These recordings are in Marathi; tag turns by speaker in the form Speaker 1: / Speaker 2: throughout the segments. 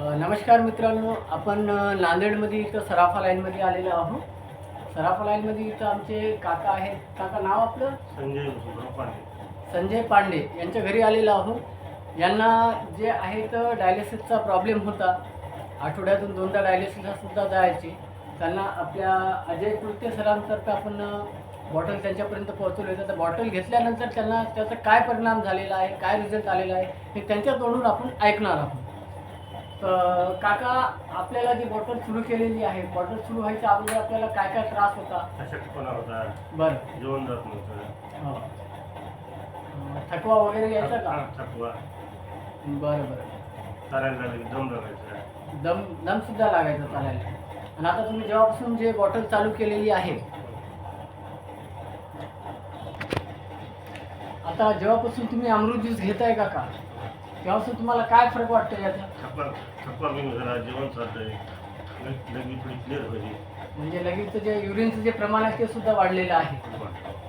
Speaker 1: नमस्कार मित्रांनो आपण नांदेडमध्ये इथं सराफा लाईनमध्ये आलेलो आहोत. सराफा लाईनमध्ये इथं आमचे काका आहेत. काका नाव आपलं?
Speaker 2: संजय पांडे
Speaker 1: संजय पांडे यांच्या घरी आलेलो आहोत. यांना जे आहे तर डायलिसिसचा प्रॉब्लेम होता. आठवड्यातून दोनदा डायलिसिसला सुद्धा जायचे. त्यांना आपल्या अजय कृत्य सरांतर्फे आपण बॉटल त्यांच्यापर्यंत पोहोचवले तर बॉटल घेतल्यानंतर त्यांना त्याचा काय परिणाम झालेला आहे काय रिझल्ट आलेला आहे हे त्यांच्या तोंडून आपण ऐकणार आहोत. तर काका आपल्याला जी बॉटल सुरू केलेली आहे बॉटल सुरू व्हायच्या अगोदर आपल्याला काय काय त्रास होता?
Speaker 2: अशक्तपणा होता.
Speaker 1: बरं.
Speaker 2: जेवण जात नव्हतं.
Speaker 1: हो. अं, थकवा वगैरे यायचा का?
Speaker 2: थकवा.
Speaker 1: बरं बरं.
Speaker 2: चालायला लागली दम लागायचा.
Speaker 1: दम दम सुद्धा लागायचा चालायला. आणि आता तुम्ही जेव्हापासून जे बॉटल चालू केलेली आहे आता जेव्हापासून तुम्ही अमृत ज्यूस घेताय का का? तेव्हापासून तुम्हाला काय फरक वाटतो याचा?
Speaker 2: थकवा थकवा कमी झाला जेवण चालतंय. लग- लगेच थोडी क्लिअर व्हायची
Speaker 1: म्हणजे लगेच जे युरिनचं जे प्रमाण आहे ते सुद्धा वाढलेलं आहे.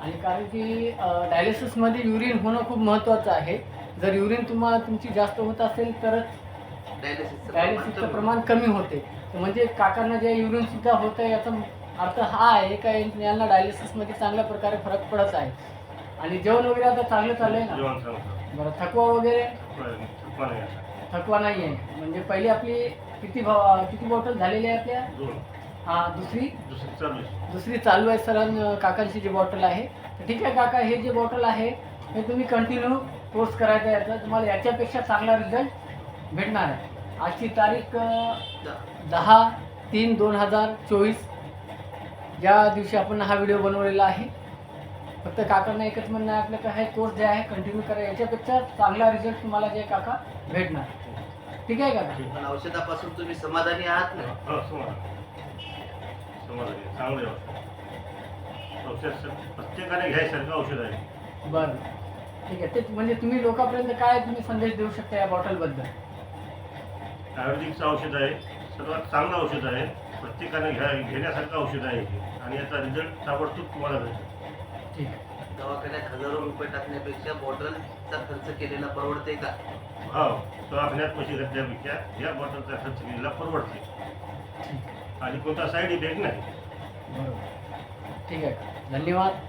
Speaker 1: आणि कारण की डायलिसिसमध्ये युरिन होणं खूप महत्त्वाचं आहे. जर युरिन तुम्हाला तुमची जास्त होत असेल तरच डायलिसिसचं प्रमाण कमी होते. म्हणजे काकांना जे युरिन सुद्धा होत आहे याचा अर्थ हा आहे का यांना डायलिसिसमध्ये चांगल्या प्रकारे फरक पडत आहे. आणि जेवण वगैरे आता चांगलं चालू आहे ना?
Speaker 2: जेवण
Speaker 1: बरं थकवा वगैरे?
Speaker 2: थकवा थकवा नाही आता.
Speaker 1: थकवा नाही आहे म्हणजे पहिली आपली किती भाव किती बॉटल झालेली आहे आपल्या?
Speaker 2: दोन.
Speaker 1: हां दुसरी?
Speaker 2: दुसरी चालू आहे.
Speaker 1: दुसरी चालू आहे सरां काकांची जी बॉटल आहे. तर ठीक आहे काका हे जे बॉटल आहे हे तुम्ही कंटिन्यू कोर्स करायचा आहे. याचा तुम्हाला याच्यापेक्षा चांगला रिझल्ट भेटणार आहे. आजची तारीख अं, दहा तीन दोन हजार चोवीस. या दिवशी आपण हा व्हिडिओ बनवलेला आहे फक्त काकांना एकच म्हणणं आहे आपलं का हे कोर्स जे आहे कंटिन्यू करा. याच्यापेक्षा चांगला रिझल्ट तुम्हाला जे काका भेटणार. ठीक आहे काका
Speaker 3: पण औषधापासून तुम्ही समाधानी आहात ना?
Speaker 2: हो समाधान. समाधान चांगलं आहे औषध स- प्रत्येकाने घ्यायसारखं औषध आहे.
Speaker 1: बरं. ठीक आहे. ते म्हणजे तुम्ही लोकांपर्यंत काय तुम्ही संदेश देऊ शकता या बॉटलबद्दल?
Speaker 2: आयुर्वेदिकचं औषध आहे. सर्वात चांगलं औषध आहे. प्रत्येकाने घ्या घेण्यासारखं औषध आहे हे. आणि याचा रिझल्ट ताबडतोब तुम्हाला भेटेल.
Speaker 3: दवाखान्यात हजारो रुपये टाकण्यापेक्षा बॉटलचा खर्च केलेला परवडते का?
Speaker 2: हो दवाखान्यात पैसे घातल्यापेक्षा या बॉटलचा खर्च केलेला परवडते
Speaker 1: ठीक आहे.
Speaker 2: आणि कोणता साईड इफेक्ट नाही.
Speaker 1: बरोबर. ठीक आहे. धन्यवाद.